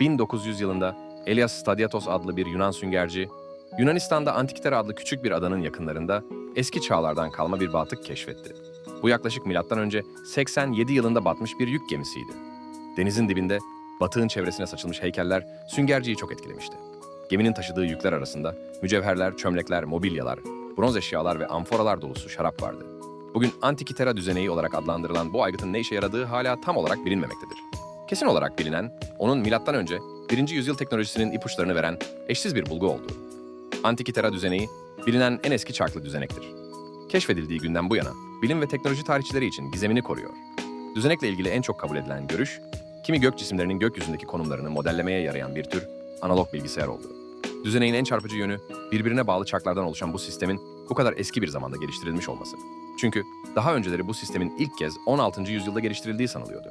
1900 yılında Elias Stadiatos adlı bir Yunan süngerci, Yunanistan'da Antikythera adlı küçük bir adanın yakınlarında eski çağlardan kalma bir batık keşfetti. Bu yaklaşık milattan önce 87 yılında batmış bir yük gemisiydi. Denizin dibinde batığın çevresine saçılmış heykeller süngerciyi çok etkilemişti. Geminin taşıdığı yükler arasında mücevherler, çömlekler, mobilyalar, bronz eşyalar ve amforalar dolusu şarap vardı. Bugün Antikythera düzeneği olarak adlandırılan bu aygıtın ne işe yaradığı hala tam olarak bilinmemektedir. Kesin olarak bilinen, onun milattan önce 1. yüzyıl teknolojisinin ipuçlarını veren eşsiz bir bulgu olduğu. Antikythera düzeneği, bilinen en eski çarklı düzenektir. Keşfedildiği günden bu yana, bilim ve teknoloji tarihçileri için gizemini koruyor. Düzenekle ilgili en çok kabul edilen görüş, kimi gök cisimlerinin gökyüzündeki konumlarını modellemeye yarayan bir tür analog bilgisayar oldu. Düzeneğin en çarpıcı yönü, birbirine bağlı çarklardan oluşan bu sistemin bu kadar eski bir zamanda geliştirilmiş olması. Çünkü daha önceleri bu sistemin ilk kez 16. yüzyılda geliştirildiği sanılıyordu.